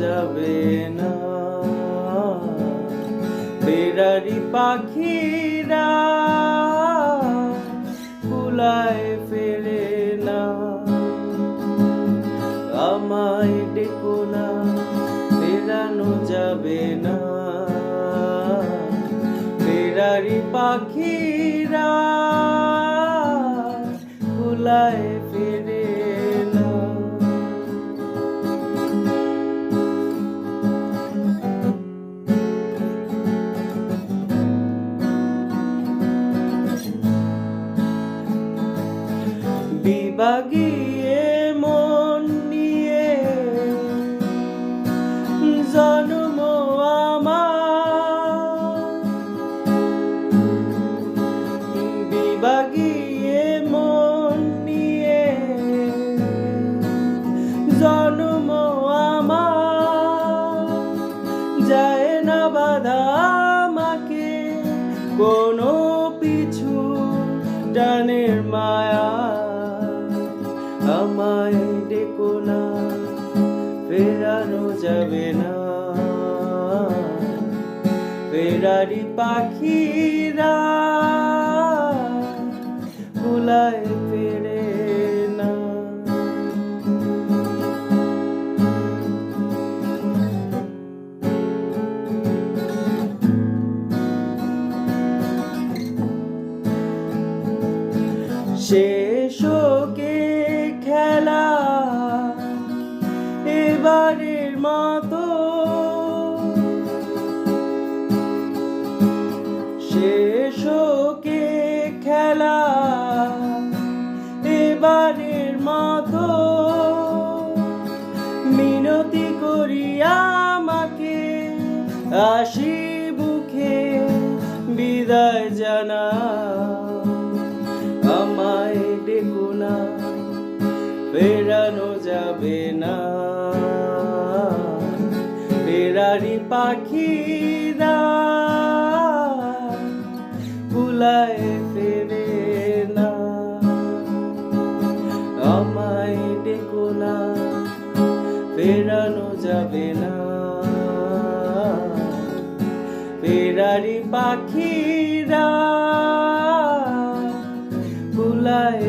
যাবে না। বেড়ারি পাখিরা কুলায় ফেরে না। আমায় ডেকো না, ফেরানো যাবে না। ফেরারি পাখিরা কুলায় বিভাগিয়ে মন নিয়ে। জন্ম আমার। বিভাগিয়ে মন নিয়ে। জন্ম যায় না বাধা আমাকে। কোনো পিছু টানের মায়া। আমায় ডেকো না ফেরানো যাবে না। ফেরারি পাখিরা কুলায় ফেরে না। শেষ মতো। শেষ কে খেলা এবারের মতো। মিনতি করি আমাকে আসি বুকে বিদায় জানা। আমায় ডেকো না, ফেরানো যাবে না। পাখিরা কুলায় ফেরে না। না ফেরানো যাবে না। ফেরারি পাখিরা কুলায়